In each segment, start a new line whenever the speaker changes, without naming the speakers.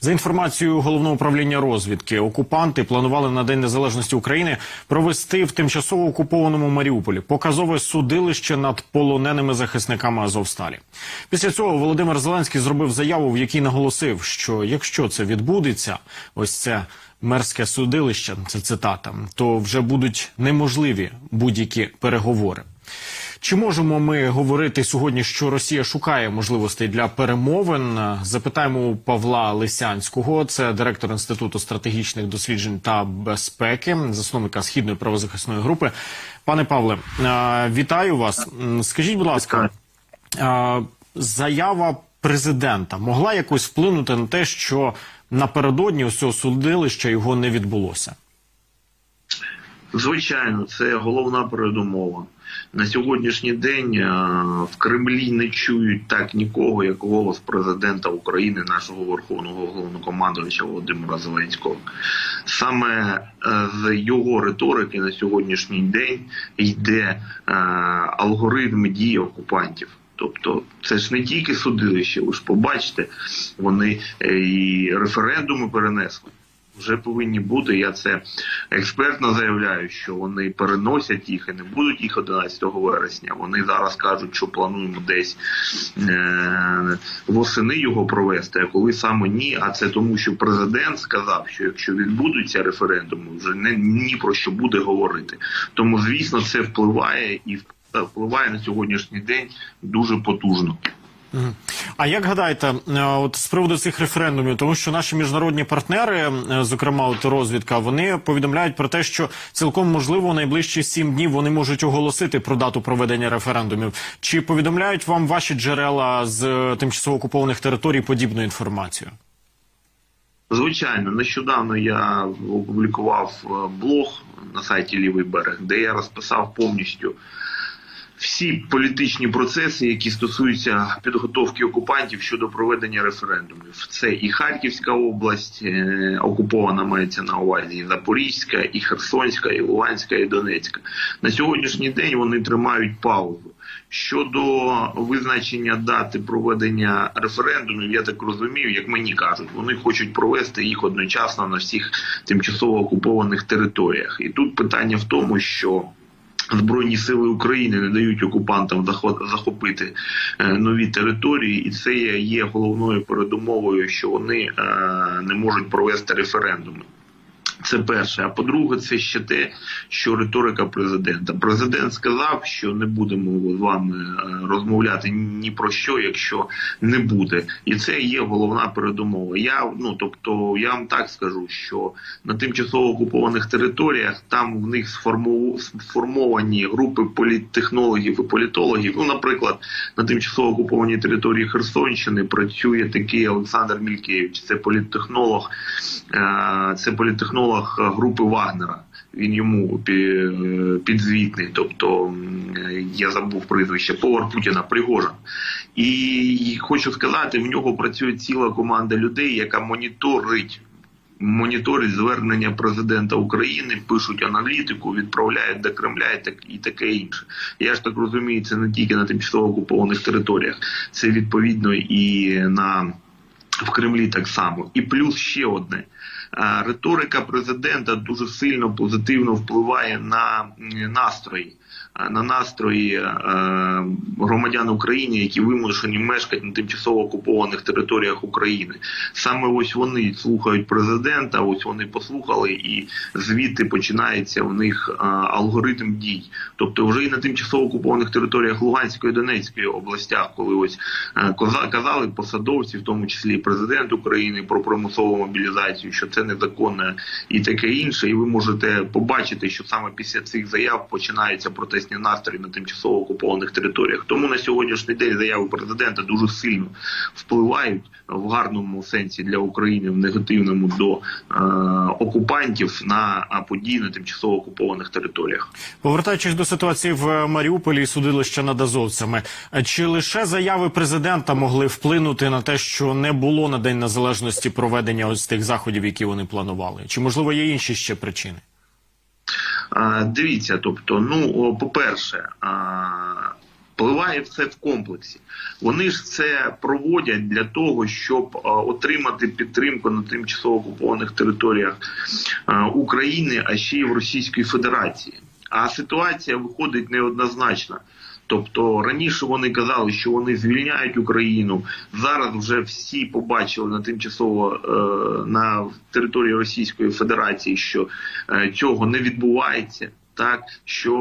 За інформацією головного управління розвідки, окупанти планували на День Незалежності України провести в тимчасово окупованому Маріуполі показове судилище над полоненими захисниками Азовсталі. Після цього Володимир Зеленський зробив заяву, в якій наголосив, що якщо це відбудеться, ось це мерзке судилище, це цитата, то вже будуть неможливі будь-які переговори. Чи можемо ми говорити сьогодні, що Росія шукає можливостей для перемовин? Запитаємо у Павла Лисянського, це директор інституту стратегічних досліджень та безпеки, засновника східної правозахисної групи. Пане Павле, е, вітаю вас. Скажіть, будь ласка, е, заява президента могла якось вплинути на те, що напередодні ось цього судилища його не відбулося?
Звичайно, це головна передумова. На сьогоднішній день е, в Кремлі не чують так нікого, як голос президента України, нашого верховного головнокомандувача Володимира Зеленського. Саме е, з його риторики на сьогоднішній день йде е, алгоритм дії окупантів. Тобто це ж не тільки судилище, ви ж побачите, вони і референдуми перенесли. Вже повинні бути. Я це експертно заявляю, що вони переносять їх і не будуть їх 11 вересня. Вони зараз кажуть, що плануємо десь е- восени його провести. А коли саме ні, а це тому, що президент сказав, що якщо відбудуться референдуми, вже не ні про що буде говорити. Тому звісно, це впливає і впливає на сьогоднішній день дуже потужно.
А як гадаєте, е, от з приводу цих референдумів, тому що наші міжнародні партнери, е, зокрема от розвідка, вони повідомляють про те, що цілком можливо найближчі сім днів вони можуть оголосити про дату проведення референдумів. Чи повідомляють вам ваші джерела з е, тимчасово окупованих територій подібну інформацію?
Звичайно, нещодавно я опублікував блог на сайті Лівий берег, де я розписав повністю всі політичні процеси, які стосуються підготовки окупантів щодо проведення референдумів. Це і Харківська область е, окупована мається на увазі, і Запорізька, і Херсонська, і Луганська, і Донецька. На сьогоднішній день вони тримають паузу. Щодо визначення дати проведення референдумів, я так розумію, як мені кажуть, вони хочуть провести їх одночасно на всіх тимчасово окупованих територіях. І тут питання в тому, що Збройні сили України не дають окупантам захо- захопити е, нові території, і це є- є головною передумовою, що вони е, не можуть провести референдуми. Це перше. А по-друге, це ще те, що риторика президента. Президент сказав, що не будемо з вами е, розмовляти ні про що, якщо не буде. І це є головна передумова. Я ну тобто, я вам так скажу, що на тимчасово окупованих територіях там в них сформовані групи політтехнологів і політологів. Ну, наприклад, на тимчасово окупованій території Херсонщини працює такий Олександр Мількевич. Це політтехнолог, е, це політтехнолог групи Вагнера. Він йому підзвітний, тобто я забув прізвище повар Путіна Пригожин. І хочу сказати, в нього працює ціла команда людей, яка моніторить. Моніторить звернення президента України, пишуть аналітику, відправляють до Кремля і так і таке інше. Я ж так розумію, це не тільки на тимчасово окупованих територіях, це відповідно і на в Кремлі так само. І плюс ще одне. Е, Риторика президента дуже сильно позитивно впливає на настрої, на настрої е, громадян України, які вимушені мешкати на тимчасово окупованих територіях України. Саме ось вони слухають президента, ось вони послухали, і звідти починається в них е, алгоритм дій. Тобто, вже і на тимчасово окупованих територіях Луганської і Донецької областях, коли ось е, казали посадовці, в тому числі президент України, про примусову мобілізацію, що це незаконно і таке інше. І ви можете побачити, що саме після цих заяв починаються протестні настрої на тимчасово окупованих територіях. Тому на сьогоднішній день заяви президента дуже сильно впливають в гарному сенсі для України, в негативному до е, окупантів на події на тимчасово окупованих територіях.
Повертаючись до ситуації в Маріуполі і судилища над азовцями, чи лише заяви президента могли вплинути на те, що не було на день незалежності проведення ось тих заходів, які вони планували? Чи можливо є інші ще причини?
Дивіться, тобто, ну по-перше, впливає все в комплексі. Вони ж це проводять для того, щоб отримати підтримку на тимчасово окупованих територіях України, а ще й в Російській Федерації. А ситуація виходить неоднозначна. Тобто раніше вони казали, що вони звільняють Україну. Зараз вже всі побачили на тимчасово е, на території Російської Федерації, що е, цього не відбувається. Так що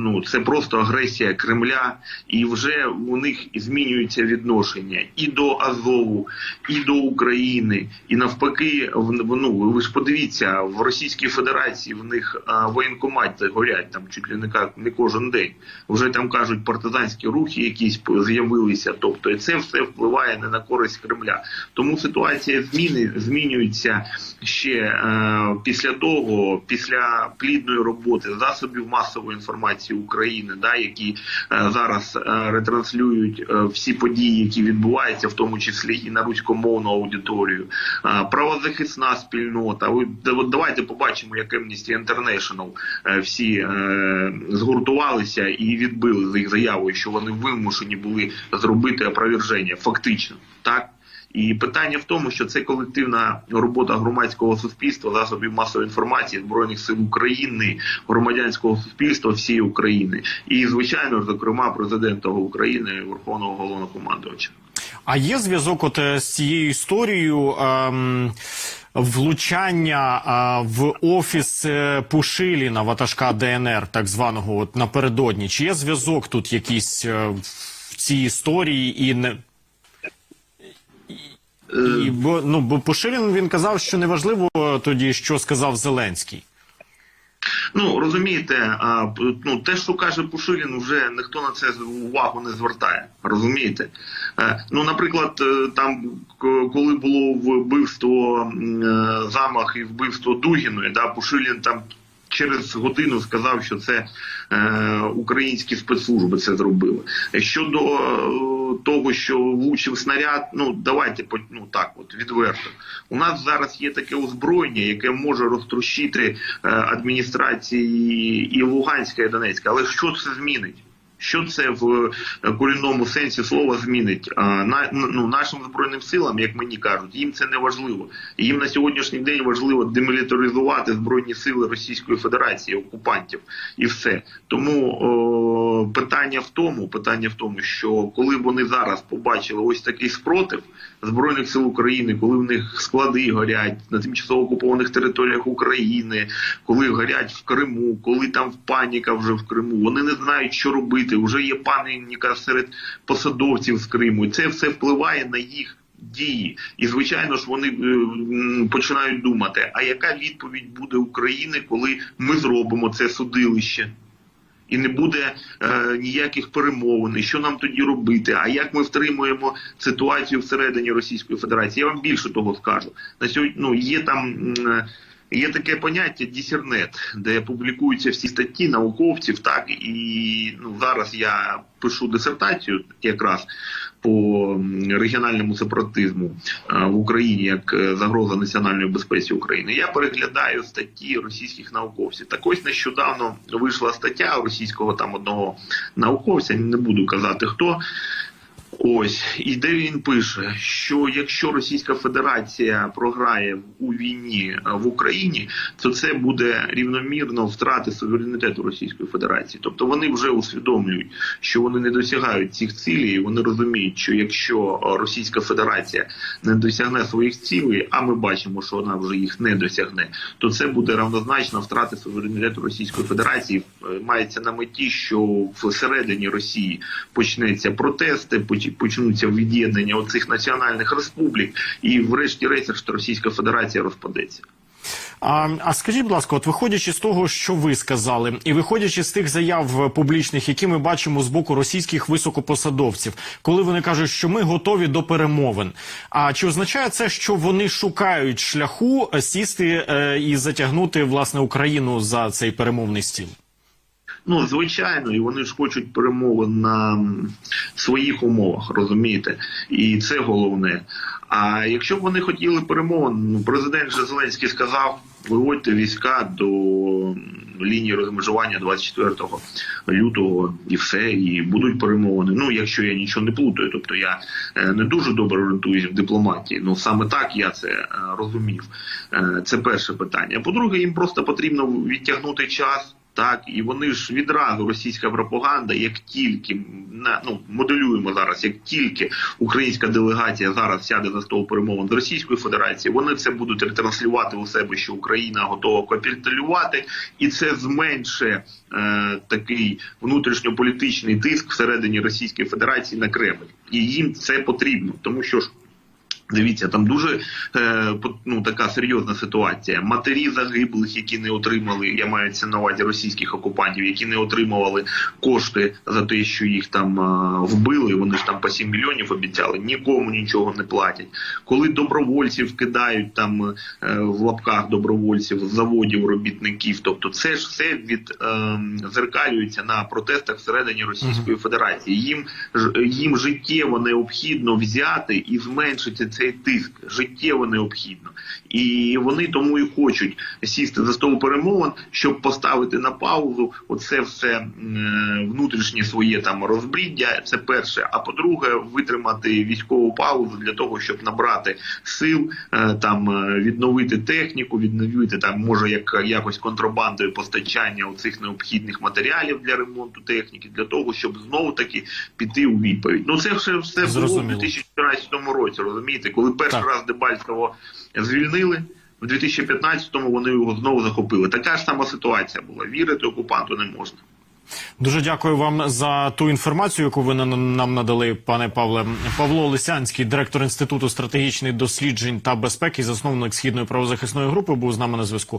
ну це просто агресія Кремля, і вже у них змінюється відношення і до Азову, і до України, і навпаки, в- ну ви ж подивіться, в Російській Федерації в них а, воєнкомати горять там чуть ли не не кожен день. Вже там кажуть партизанські рухи, якісь з'явилися. Тобто, це все впливає не на користь Кремля. Тому ситуація зміни змінюється ще е, після того, після плідної роботи засобів масової інформації України, да, які е, зараз е, ретранслюють е, всі події, які відбуваються, в тому числі і на руськомовну аудиторію, е, правозахисна спільнота. Ви да- давайте побачимо, як Amnesty International е, всі е, згуртувалися і відбили з їх заявою, що вони вимушені були зробити опроверження, фактично так. І питання в тому, що це колективна робота громадського суспільства, засобів масової інформації, збройних сил України, громадянського суспільства всієї України, і звичайно зокрема, президента України, Верховного головнокомандувача.
А є зв'язок от е, з цією історією ем, влучання е, в офіс е, Пушиліна, ватажка ДНР, так званого, от напередодні. Чи є зв'язок тут якийсь е, в цій історії і не. І, бо, ну, бо Пушилін він казав, що неважливо тоді, що сказав Зеленський.
Ну розумієте, а, ну те, що каже Пушилін, вже ніхто на це увагу не звертає. Розумієте? Е, Ну, наприклад, е, там коли було вбивство е, замах і вбивство Дугіної, да, Пушилін там. Через годину сказав, що це е, українські спецслужби це зробили. Щодо е, того, що влучив снаряд, ну давайте ну так, от відверто. У нас зараз є таке озброєння, яке може розтрощити е, адміністрації і Луганська, і Донецька. Але що це змінить? Що це в е, корінному сенсі слова змінить? На, ну, нашим збройним силам, як мені кажуть, їм це не важливо. Їм на сьогоднішній день важливо демілітаризувати збройні сили Російської Федерації, окупантів, і все. Тому о, питання в тому, питання в тому, що коли вони зараз побачили ось такий спротив збройних сил України, коли в них склади горять на тимчасово окупованих територіях України, коли горять в Криму, коли там паніка вже в Криму, вони не знають, що робити. Вже є паніка серед посадовців з Криму. І це все впливає на їх. Дії, і звичайно ж вони е, починають думати: а яка відповідь буде України, коли ми зробимо це судилище? і не буде е, ніяких перемовин. Що нам тоді робити? А як ми втримуємо ситуацію всередині Російської Федерації? Я вам більше того скажу. На сьогодні ну, є там. Є таке поняття дісернет, де публікуються всі статті науковців, так і ну зараз я пишу дисертацію якраз по регіональному сепаратизму е, в Україні як е, загроза національної безпеці України. Я переглядаю статті російських науковців. Так ось нещодавно вийшла стаття російського там одного науковця, не буду казати хто. Ось і де він пише, що якщо Російська Федерація програє у війні е, в Україні, то це буде рівномірно втрати суверенітету Російської Федерації. Тобто вони вже усвідомлюють, що вони не досягають цих цілей. і Вони розуміють, що якщо е, Російська Федерація не досягне своїх цілей, а ми бачимо, що вона вже їх не досягне, то це буде равнозначно втрати суверенітету Російської Федерації. Е, Мається на меті, що всередині Росії почнеться протести, поч- почнуться від'єднання оцих національних республік, і врешті-решт Російська Федерація розпадеться.
А, а скажіть, будь ласка, от виходячи з того, що ви сказали, і виходячи з тих заяв публічних, які ми бачимо з боку російських високопосадовців, коли вони кажуть, що ми готові до перемовин. А чи означає це, що вони шукають шляху е, сісти е, і затягнути власне Україну за цей перемовний стіл?
Ну, звичайно, і вони ж хочуть перемовин на своїх умовах, розумієте? І це головне. А якщо б вони хотіли перемовин, ну президент же Зеленський сказав: виводьте війська до лінії розмежування 24 лютого і все, і будуть перемовини. Ну, якщо я нічого не плутаю, тобто я е, не дуже добре орієнтуюсь в дипломатії. Ну саме так я це е, розумів. Е, Це перше питання. По-друге, їм просто потрібно відтягнути час. Так, і вони ж відразу російська пропаганда, як тільки ну моделюємо зараз, як тільки українська делегація зараз сяде за стол перемовин з Російською Федерацією, вони це будуть ретранслювати у себе, що Україна готова капітулювати, і це зменшує е, такий внутрішньополітичний тиск всередині Російської Федерації на Кремль, і їм це потрібно, тому що ж. Дивіться, там дуже е, ну, така серйозна ситуація. Матері загиблих, які не отримали, я маю це на увазі російських окупантів, які не отримували кошти за те, що їх там е, вбили. Вони ж там по 7 мільйонів обіцяли, нікому нічого не платять. Коли добровольців кидають там е, в лапках добровольців заводів робітників, тобто це ж все від е, зеркалюється на протестах всередині Російської Федерації. Їм ж- їм життєво необхідно взяти і зменшити цей тиск. Життєво необхідно, і вони тому і хочуть сісти за стол перемовин, щоб поставити на паузу оце все е, внутрішнє своє там розбріддя. Це перше. А по-друге, витримати військову паузу для того, щоб набрати сил, е, там е, відновити техніку, відновити там може як якось контрабандою постачання оцих необхідних матеріалів для ремонту техніки, для того, щоб знову таки піти у відповідь. Ну це все все було в
Зрозуміло.
2014 році. Розумієте, коли перший
Так.
раз Дебальцево звільнили. В 2015-му вони його знову захопили. Така ж сама ситуація була. Вірити окупанту не можна.
Дуже дякую вам за ту інформацію, яку ви на- нам надали, пане Павле. Павло Лисянський, директор інституту стратегічних досліджень та безпеки, засновник східної правозахисної групи, був з нами на зв'язку.